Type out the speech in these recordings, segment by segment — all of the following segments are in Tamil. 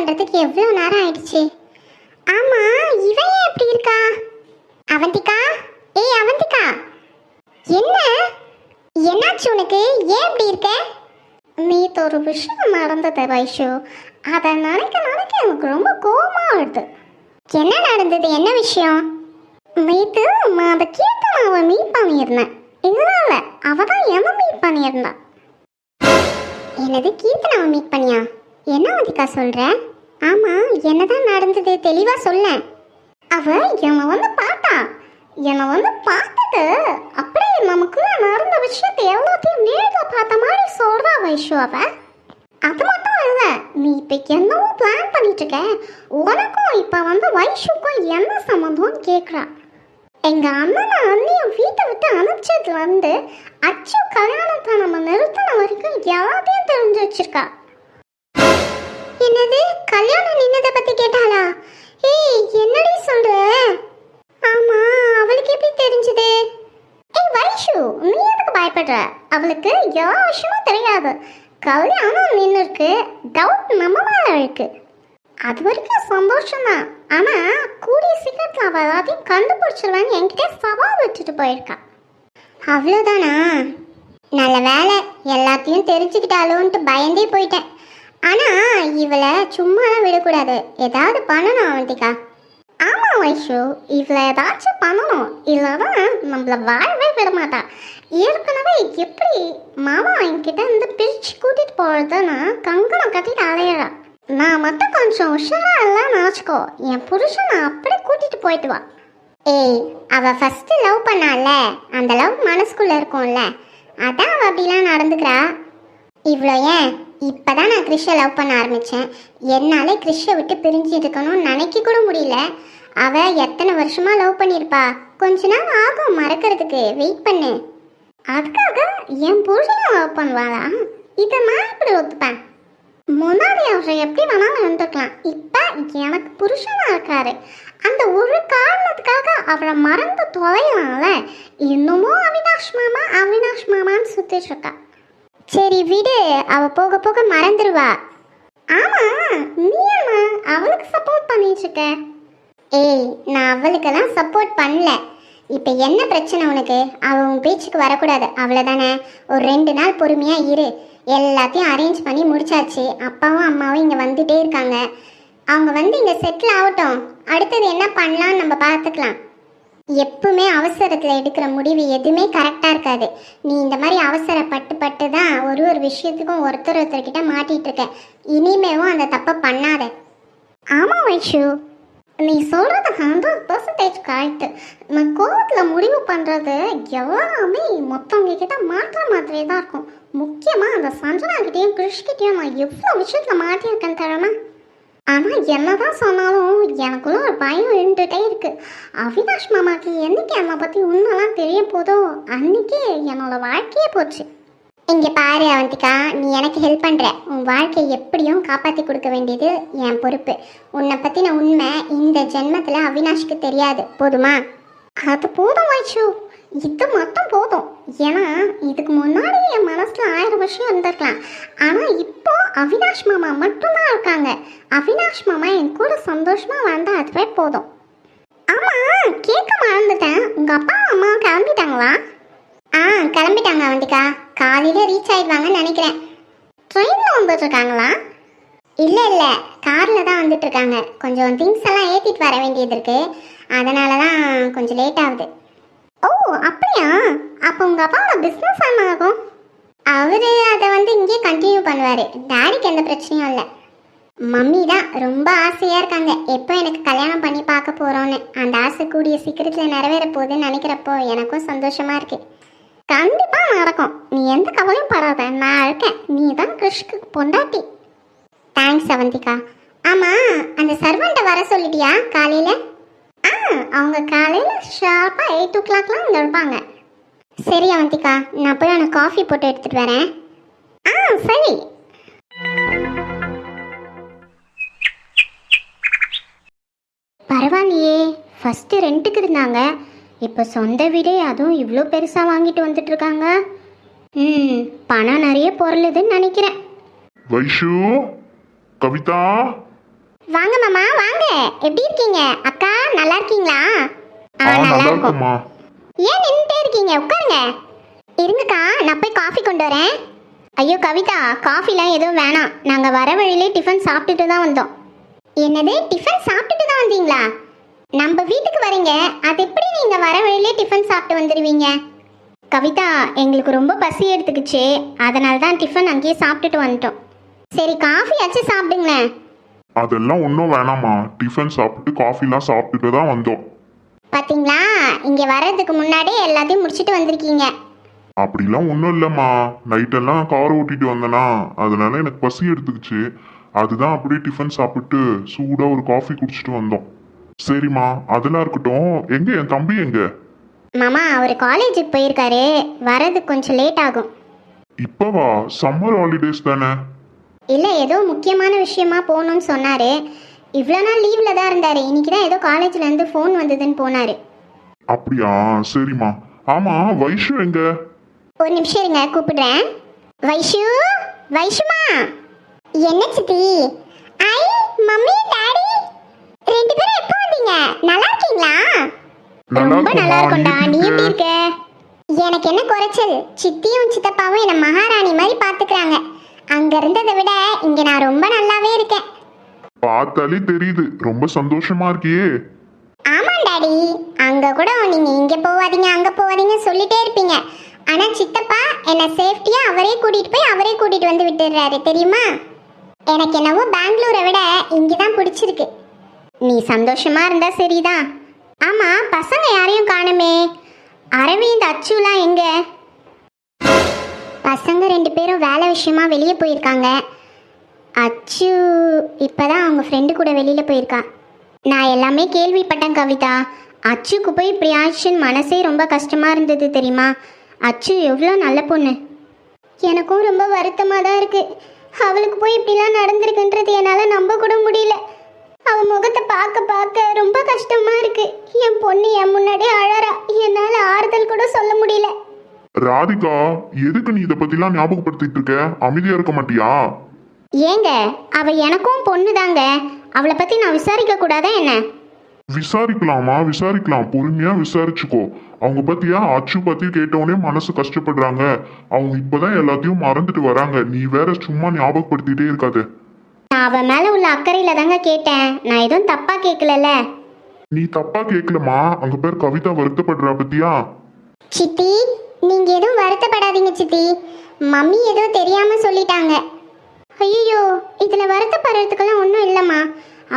பண்ணுறதுக்கு எவ்வளோ நேரம் ஆயிடுச்சு? ஆமா இவன் ஏன் எப்படி இருக்கா? அவந்திகா? ஏய் அவந்திகா! என்ன? என்னாச்சு உனக்கு? ஏன் இப்படி இருக்க? நேற்று ஒரு விஷயம் நடந்தது வைஷு. அதை நினைக்க நினைக்க எனக்கு ரொம்ப கோபமாக வருது. என்ன நடந்தது? என்ன விஷயம்? நேற்று நான் அதை கீர்த்தனாவை மீட் பண்ணியிருந்தேன். இதனால அவ தான் என்ன மீட் பண்ணியிருந்தா. என்னது கீர்த்தனாவை மீட் பண்ணியா? என்ன அதிகா சொல்கிறேன் ஆமாம் என்னதான் நடந்தது தெளிவாக சொல்ல. அவ என்னை வந்து பார்த்தா. என்னை வந்து பார்த்துட்டு அப்படியே நமக்குள்ள நடந்த விஷயத்தை எல்லாத்தையும் நேரில் பார்த்த மாதிரி சொல்கிறா வைஷு அவ. அது மட்டும் இல்லை நீ இப்போ என்னவோ பிளான் பண்ணிட்டு இருக்க உனக்கும் இப்போ வந்து வைஷுக்கும் என்ன சம்மந்தம்னு கேட்குறா எங்கள் அண்ணனை அண்ணியும் வீட்டை விட்டு அனுப்பிச்சதுல வந்து அச்சு கல்யாணத்தை நம்ம நிறுத்தின வரைக்கும் எல்லாத்தையும் தெரிஞ்சு வச்சிருக்கா. என்னது? கல்யாணம் நின்னதை பத்தி கேட்டாளா? ஏய் என்னடி சொல்ற? ஆமா அவளுக்கு எப்படி தெரிஞ்சது? ஏய் வைஷு நீ எதுக்கு பயப்படுற? அவளுக்கு எல்லா விஷயமும் தெரியாது. கல்யாணம் நின்று இருக்கு டவுட் நம்ம மேல இருக்கு. அது வரைக்கும் சந்தோஷம் தான் ஆனா கூடிய சீக்கிரத்தில் அவள் எல்லாத்தையும் கண்டுபிடிச்சிருவான்னு என்கிட்ட சவால் வச்சுட்டு போயிருக்கா. அவ்வளோதானா நல்ல வேலை எல்லாத்தையும் தெரிஞ்சுக்கிட்டாலோன்ட்டு பயந்தே போயிட்டேன். ஆனா இவளை சும்மாலாம் விடக்கூடாது. ஏதாவது பண்ணணும் அவந்திகா ஆமா வைஷு இவளை ஏதாச்சும் பண்ணணும். இல்லைன்னா நம்மள வாழவே விட மாட்டா ஏற்கனவே எப்படி மாமா என்கிட்ட இருந்து பிரிச்சு கூட்டிட்டு போறதுன்னு கங்கணம் கட்டிட்டு அலையிறா. நான் மட்டும் கொஞ்சம் உஷாரா எல்லாம் நினச்சிக்கோ. என் புருஷனை அப்படியே கூட்டிட்டு போயிட்டு வா. ஏய் அவ ஃபர்ஸ்ட் லவ் பண்ணால. அந்த லவ் மனசுக்குள்ள இருக்கும்ல. அதான் அவ அப்படிலாம் நடந்துக்கிறா. இவ்வளோ ஏன்? இப்பதான் நான் கிறிஷை லவ் பண்ண ஆரம்பித்தேன் என்னால் கிறிஷை விட்டு பிரிஞ்சு இருக்கணும்னு நினைக்க கூட முடியல. அவள் எத்தனை வருஷமாக லவ் பண்ணியிருப்பா கொஞ்ச நாள் ஆகும் மறக்கிறதுக்கு. வெயிட் பண்ணு. அதுக்காக என் புருஷனை லவ் பண்ணுவாளா? இதை நான் இப்படி ஒத்துப்பேன்? முன்னாடி அவரை எப்படி வேணாலும் இருந்துக்கலாம் இப்போ எனக்கு புருஷனாக இருக்காரு. அந்த ஒரு காரணத்துக்காக அவரை மறந்து தொலையலாம்ல. இன்னமும் அவினாஷ் மாமா அவினாஷ் மாமான்னு சுற்றிட்டு இருக்கா. சரி விடு அவ போக போக மறந்துடுவா ஆமா நீ அவளுக்கு சப்போர்ட் பண்ணிட்டு இருக்க ஏய் நான் அவளுக்கெல்லாம் சப்போர்ட் பண்ணல. இப்போ என்ன பிரச்சனை உனக்கு? அவ உன் பேச்சுக்கு வரக்கூடாது. அவ்வளோதானே ஒரு ரெண்டு நாள் பொறுமையாக இரு. எல்லாத்தையும் அரேஞ்ச் பண்ணி முடிச்சாச்சு. அப்பாவும் அம்மாவும் இங்கே வந்துட்டே இருக்காங்க. அவங்க வந்து இங்கே செட்டில் ஆகட்டும். அடுத்தது என்ன பண்ணலாம்னு நம்ம பார்த்துக்கலாம். எப்பவுமே அவசரத்தில் எடுக்கிற முடிவு எதுவுமே கரெக்டாக இருக்காது. நீ இந்த மாதிரி அவசரப்பட்டு பட்டு தான் ஒரு ஒரு விஷயத்துக்கும் ஒருத்தர் ஒருத்தர்கிட்ட மாட்டிகிட்டு இருக்க. இனிமேவும் அந்த தப்பை பண்ணாத. ஆமாம் வைஷு. நீ சொல்கிறது ஹண்ட்ரட் பர்சன்டேஜ் கரெக்டு நான் கோவத்தில் முடிவு பண்ணுறது எல்லாமே மொத்தவங்கக்கிட்ட மாற்ற மாதிரியே தான் இருக்கும். முக்கியமாக அந்த சஞ்சனாக்கிட்டேயும் கிருஷ்கிட்டையும் நான் எவ்வளோ விஷயத்தில் மாட்டியிருக்கேன் தரமா ஆனால் என்னதான் சொன்னாலும் எனக்குள்ள ஒரு பயம் இருந்துகிட்டே இருக்கு. அவினாஷ் மாமாக்கு என்னைக்கு என்னை பற்றி உண்மைலாம் தெரிய போதோ அன்னைக்கே என்னோட வாழ்க்கையே போச்சு. இங்கே பாரு அவந்திகா நீ எனக்கு ஹெல்ப் பண்ணுற உன் வாழ்க்கையை எப்படியும் காப்பாற்றி கொடுக்க வேண்டியது என் பொறுப்பு. உன்னை பற்றின உண்மை இந்த ஜென்மத்தில் அவினாஷ்க்கு தெரியாது. போதுமா? அது போதும் வைஷு இது மட்டும் போதும். ஏன்னா இதுக்கு முன்னாடி என் மனசில் ஆயிரம் விஷயம் இருந்திருக்கலாம். ஆனால் இப்போ அவினாஷ் மாமா மட்டும்தான் இருக்காங்க. அவினாஷ் மாமா என் கூட சந்தோஷமாக வந்தால் அதுவே போதும். ஆமாம் கேட்க மறந்துட்டேன். உங்கள் அப்பா அம்மா கிளம்பிட்டாங்களா? ஆ கிளம்பிட்டாங்க அவந்திகா காலையில் ரீச் ஆயிடுவாங்கன்னு நினைக்கிறேன். ட்ரெயினில் வந்துட்டுருக்காங்களா? இல்லை இல்லை. காரில் தான் வந்துட்டுருக்காங்க. கொஞ்சம் திங்ஸ் எல்லாம் ஏற்றிட்டு வர வேண்டியது இருக்கு. அதனால தான் கொஞ்சம் லேட் ஆகுது. ஓ அப்படியா? அப்போ உங்கள் அப்பாவோட பிஸ்னஸ் என்ன ஆகும்? அவர் அதை வந்து இங்கேயே கண்டினியூ பண்ணுவார். டாடிக்கு எந்த பிரச்சனையும் இல்லை. மம்மி தான் ரொம்ப ஆசையாக இருக்காங்க. எப்போ எனக்கு கல்யாணம் பண்ணி பார்க்க போகிறோன்னு அந்த ஆசை கூடிய சீக்கிரத்தில் நிறைவேற போகுதுன்னு நினைக்கிறப்போ எனக்கும் சந்தோஷமாக இருக்குது கண்டிப்பாக நடக்கும். நீ எந்த கவலையும் படாத. நான் இருக்கேன். நீ தான் கிருஷ்க்கு பொண்டாட்டி. தேங்க்ஸ் அவந்திகா. ஆமாம் அந்த சர்வெண்ட்டை வர சொல்லிட்டியா காலையில்? ஆ அவங்க காலையில் ஷார்ப்பாக எயிட் ஓ கிளாக்லாம் இங்கே இருப்பாங்க. சரி அவந்திகா நான் போய் உனக்கு காஃபி போட்டு எடுத்துகிட்டு வரேன். ஆ சரி. பரவாயில்லையே. ஃபஸ்ட்டு ரெண்ட்டுக்கு இருந்தாங்க. இப்போ சொந்த வீடே அதுவும் இவ்வளோ பெருசாக வாங்கிட்டு வந்துட்டு இருக்காங்க. ம் பணம் நிறைய பொருளுதுன்னு நினைக்கிறேன். வைஷு கவிதா. வாங்க மாமா வாங்க. எப்படி இருக்கீங்க? அக்கா நல்லா இருக்கீங்களா? ஆ நல்லா இருக்குமா ஏன் நின்றுட்டே இருக்கீங்க? உட்காருங்க. இருங்கக்கா நான் போய் காஃபி கொண்டு வரேன். ஐயோ கவிதா காஃபிலாம் எதுவும் வேணாம். நாங்கள் வர வழியிலே டிஃபன் சாப்பிட்டுட்டு தான் வந்தோம். என்னது டிஃபன் சாப்பிட்டுட்டு தான் வந்தீங்களா? நம்ம வீட்டுக்கு வரீங்க. அது எப்படி நீங்கள் வர வழியிலே டிஃபன் சாப்பிட்டு வந்துடுவீங்க கவிதா எங்களுக்கு ரொம்ப பசி எடுத்துக்கிச்சு. அதனால தான் டிஃபன் அங்கேயே சாப்பிட்டுட்டு வந்துட்டோம். சரி காஃபி ஆச்சு சாப்பிடுங்களேன். அதெல்லாம் ஒன்றும் வேணாமா டிஃபன் சாப்பிட்டு காஃபிலாம் சாப்பிட்டுட்டு தான் வந்தோம். பாத்தீங்களா? இங்கே வர்றதுக்கு முன்னாடியே எல்லாத்தையும் முடிச்சிட்டு வந்திருக்கீங்க. அப்படிலாம் ஒன்றும் இல்லைம்மா. நைட்டெல்லாம் கார் ஓட்டிட்டு வந்தேனா அதனால எனக்கு பசி எடுத்துக்கிச்சு. அதுதான் அப்படியே டிஃபன் சாப்பிட்டு சூடாக ஒரு காஃபி குடிச்சிட்டு வந்தோம். சரிம்மா அதெல்லாம் இருக்கட்டும். எங்க என் தம்பி எங்க? மாமா அவர் காலேஜுக்கு போயிருக்காரு. வர்றதுக்கு கொஞ்சம் லேட் ஆகும். இப்பவா? சம்மர் ஹாலிடேஸ் தானே? இல்லை ஏதோ முக்கியமான விஷயமா போகணும்னு சொன்னார். இவ்வளோ நாள் லீவில் தான் இருந்தார். இன்னைக்கு தான் ஏதோ காலேஜ்லேருந்து ஃபோன் வந்ததுன்னு போனார். அப்படியா? சரிம்மா. ஆமா வைஷு எங்க? ஒரு நிமிஷம் இருங்க கூப்பிடுறேன். வைஷு? வைஷுமா? என்ன சித்தி? ஐ மம்மி டாடி. ரெண்டு பேரும் எப்போ வந்தீங்க? நல்லா இருக்கீங்களா? ரொம்ப நல்லா. இருக்கும்டா. நீ எப்படி இருக்க? எனக்கு என்ன குறைச்சல்? சித்தியும் சித்தப்பாவும் என்ன மகாராணி மாதிரி பாத்துக்கிறாங்க அங்க இருந்ததை விட இங்க நான் ரொம்ப நல்லாவே இருக்கேன். பார்த்தாலே தெரியுது. ரொம்ப சந்தோஷமா இருக்கியே. ஆமாம் டாடி. அங்க கூட நீங்க இங்க போவாதீங்க அங்க போவாதீங்க சொல்லிட்டே இருப்பீங்க. ஆனா சித்தப்பா என்ன சேஃப்டியா அவரே கூட்டிட்டு போய் அவரே கூட்டிட்டு வந்து விட்டுறாரு தெரியுமா? எனக்கு என்னவோ பெங்களூரை விட இங்கே தான் பிடிச்சிருக்கு. நீ சந்தோஷமா இருந்தா சரிதான். ஆமா பசங்க யாரையும் காணுமே. அரவிந்த் அச்சுலாம் எங்க? பசங்க ரெண்டு பேரும் வேலை விஷயமா வெளியே போயிருக்காங்க. அச்சு இப்பதான் அவங்க ஃப்ரெண்டு கூட வெளியில் போயிருக்கா. நான் எல்லாமே கேள்விப்பட்டேன் கவிதா. அச்சுக்கு போய் இப்படி ஆச்சுன்னு மனசே ரொம்ப கஷ்டமாக இருந்தது தெரியுமா? அச்சு எவ்வளோ நல்ல பொண்ணு. எனக்கும் ரொம்ப வருத்தமாக தான் இருக்குது அவளுக்கு போய் இப்படிலாம் நடந்திருக்குன்றது என்னால் நம்ப கூட முடியல. அவள் முகத்தை பார்க்க பார்க்க ரொம்ப கஷ்டமாக இருக்குது என் பொண்ணு என் முன்னாடி அழறா. என்னால் ஆறுதல் கூட சொல்ல முடியல. ராதிகா எதுக்கு நீ இதை பற்றிலாம் ஞாபகப்படுத்திட்டு இருக்க? அமைதியாக இருக்க மாட்டியா? ஏங்க அவ எனக்கும் பொண்ணு தாங்க அவளை பற்றி நான் விசாரிக்க கூடாதா என்ன? விசாரிக்கலாமா? விசாரிக்கலாம். பொறுமையா விசாரிச்சுக்கோ. அவங்க பத்தியா அச்சு பத்தி கேட்டவுடனே மனசு கஷ்டப்படுறாங்க? அவங்க இப்பதான் எல்லாத்தையும் மறந்துட்டு வராங்க. நீ வேற சும்மா ஞாபகப்படுத்திட்டே இருக்காத. நான் அவ மேலே உள்ள அக்கறையில் தாங்க கேட்டேன். நான் எதுவும் தப்பாக கேட்கலல்ல நீ தப்பா கேட்கலமா அங்க பேர் கவிதா வருத்தப்படுறா பத்தியா? சித்தி நீங்க எதுவும் வருத்தப்படாதீங்க சித்தி. மம்மி ஏதோ தெரியாம சொல்லிட்டாங்க. ஐயோ இதில் வருத்தப்படுறதுக்கெல்லாம் ஒன்றும் இல்லைம்மா.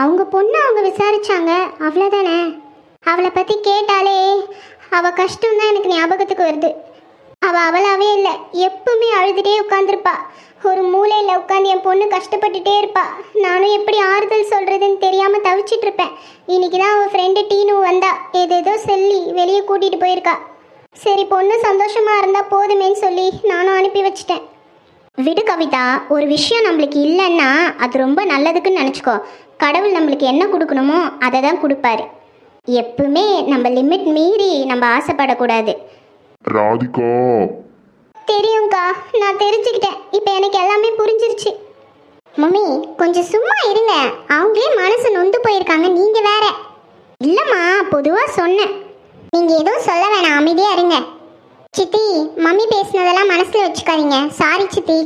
அவங்க பொண்ணு அவங்க விசாரிச்சாங்க. அவ்வளோதானே அவளை பற்றி கேட்டாலே அவள் கஷ்டம் தான் எனக்கு ஞாபகத்துக்கு வருது. அவள் அவளாவே இல்லை. எப்பவுமே அழுதுட்டே உட்காந்துருப்பா ஒரு மூலையில் உட்காந்து என் பொண்ணு கஷ்டப்பட்டுட்டே இருப்பா. நானும் எப்படி ஆறுதல் சொல்கிறதுன்னு தெரியாமல் தவிச்சிட்டு இருப்பேன். இன்னைக்கு தான் அவள் ஃப்ரெண்டு டீனு வந்தா. ஏதேதோ சொல்லி வெளியே கூட்டிகிட்டு போயிருக்கா. சரி பொண்ணு சந்தோஷமாக இருந்தால் போதுமேன்னு சொல்லி நானும் அனுப்பி வச்சிட்டேன். விடு கவிதா ஒரு விஷயம் நம்மளுக்கு இல்லைன்னா அது ரொம்ப நல்லதுக்குன்னு நினச்சிக்கோ. கடவுள் நம்மளுக்கு என்ன கொடுக்கணுமோ அதை தான் கொடுப்பாரு. எப்பவுமே நம்ம லிமிட் மீறி நம்ம ஆசைப்படக்கூடாது. ராதிகா. தெரியும்க்கா நான் தெரிஞ்சுக்கிட்டேன். இப்போ எனக்கு எல்லாமே புரிஞ்சிருச்சு. மம்மி கொஞ்சம் சும்மா இருங்க. அவங்களே மனசு நொந்து போயிருக்காங்க நீங்க வேற. இல்லம்மா பொதுவா சொன்னேன். நீங்க எதுவும் சொல்ல வேணாம் அமைதியா இருங்க. சித்தி மம்மி பேசினதெல்லாம் மனசில் வச்சுக்காதீங்க. சாரி சித்தி.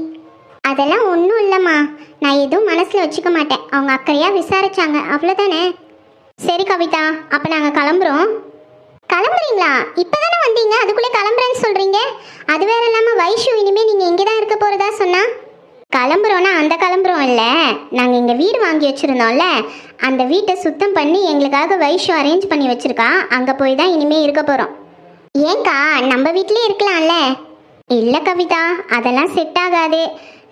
அதெல்லாம் ஒன்றும் இல்லைம்மா. நான் எதுவும் மனசில் வச்சுக்க மாட்டேன். அவங்க அக்கறையாக விசாரிச்சாங்க. அவ்வளோதானே சரி கவிதா அப்போ நாங்கள் கிளம்புறோம். கிளம்புறீங்களா? இப்போ தானே வந்தீங்க? அதுக்குள்ளே கிளம்புறேன்னு சொல்கிறீங்க அது வேற இல்லாமல் வைஷு இனிமேல் நீங்கள் இங்கே தான் இருக்க போகிறதா சொன்னால் கிளம்புறோன்னா அந்த கிளம்புறோம் இல்லை. நாங்கள் எங்கள் வீடு வாங்கி வச்சுருந்தோம்ல. அந்த வீட்டை சுத்தம் பண்ணி எங்களுக்காக வைஷு அரேஞ்ச் பண்ணி வச்சுருக்கா. அங்கே போய் தான் இனிமேல் இருக்க போகிறோம் ஏன்க்கா நம்ம வீட்லயே இருக்கலாம்ல? இல்ல கவிதா அதெல்லாம் செட் ஆகாது.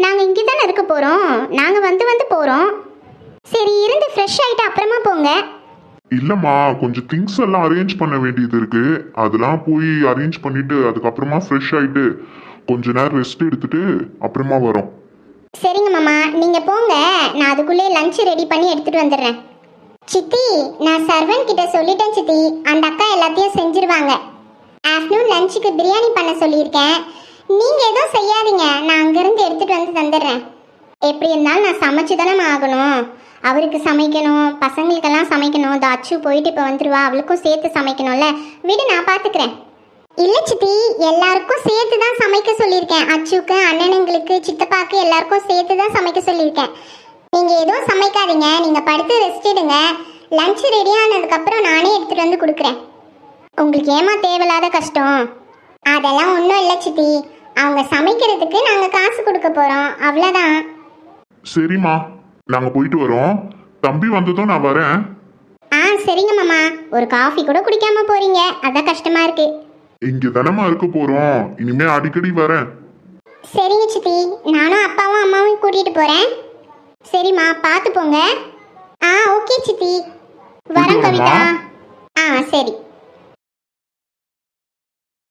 நாங்க இங்கே தானே இருக்க போறோம். நாங்க வந்து வந்து போறோம். சரி இருந்து ஃப்ரெஷ் ஆயிட்டு அப்புறமா போங்க. இல்லம்மா கொஞ்சம் திங்ஸ் எல்லாம் அரேஞ்ச் பண்ண வேண்டியது இருக்கு. அதெல்லாம் போய் அரேஞ்ச் பண்ணிட்டு அதுக்கப்புறமா ஃப்ரெஷ் ஆயிட்டு கொஞ்ச நேரம் ரெஸ்ட் எடுத்துட்டு அப்புறமா வரோம். சரிங்க மாமா நீங்க போங்க. நான் அதுக்குள்ளே லஞ்ச் ரெடி பண்ணி எடுத்துட்டு வந்துடுறேன். சித்தி நான் சர்வன் கிட்ட சொல்லிட்டேன் சித்தி. அந்த அக்கா எல்லாத்தையும் செஞ்சிருவாங்க. ஆஃப்டர்நூன் லஞ்சுக்கு பிரியாணி பண்ண சொல்லியிருக்கேன். நீங்கள் எதுவும் செய்யாதீங்க. நான் அங்கேருந்து எடுத்துட்டு வந்து தந்துடுறேன். எப்படி இருந்தாலும் நான் சமைச்சு தானே ஆகணும். அவருக்கு சமைக்கணும். பசங்களுக்கெல்லாம் சமைக்கணும். இந்த அச்சு போயிட்டு இப்போ வந்துடுவா அவளுக்கும் சேர்த்து சமைக்கணும்ல. விடு நான் பார்த்துக்கிறேன் இல்லை சித்தி எல்லாருக்கும் சேர்த்து தான் சமைக்க சொல்லியிருக்கேன். அச்சுக்கு அண்ணனுங்களுக்கு சித்தப்பாக்கு எல்லாருக்கும் சேர்த்து தான் சமைக்க சொல்லியிருக்கேன். நீங்கள் எதுவும் சமைக்காதீங்க. நீங்கள் படுத்து ரெஸ்ட் எடுங்க. லஞ்ச் ரெடி ஆனதுக்கப்புறம் நானே எடுத்துகிட்டு வந்து கொடுக்குறேன். உங்களுக்கு ஏமா தேவையில்லாத கஷ்டம்? அதெல்லாம் ஒன்றும் இல்லை சித்தி. அவங்க சமைக்கிறதுக்கு நாங்கள் காசு கொடுக்க போகிறோம் அவ்வளோதான் சரிம்மா. நாங்க போயிட்டு வரோம். தம்பி வந்ததும் நான் வரேன். ஆ சரிங்க மாமா. ஒரு காஃபி கூட குடிக்காம போறீங்க. அதான் கஷ்டமா இருக்கு. இங்க தானம்மா இருக்க போறோம். இனிமே அடிக்கடி வரேன். சரிங்க சித்தி. நானும் அப்பாவும் அம்மாவும் கூட்டிட்டு போறேன். சரிம்மா பார்த்து போங்க. ஆ ஓகே சித்தி. வரோம் போயிட்டு கவிதா. ஆ சரி.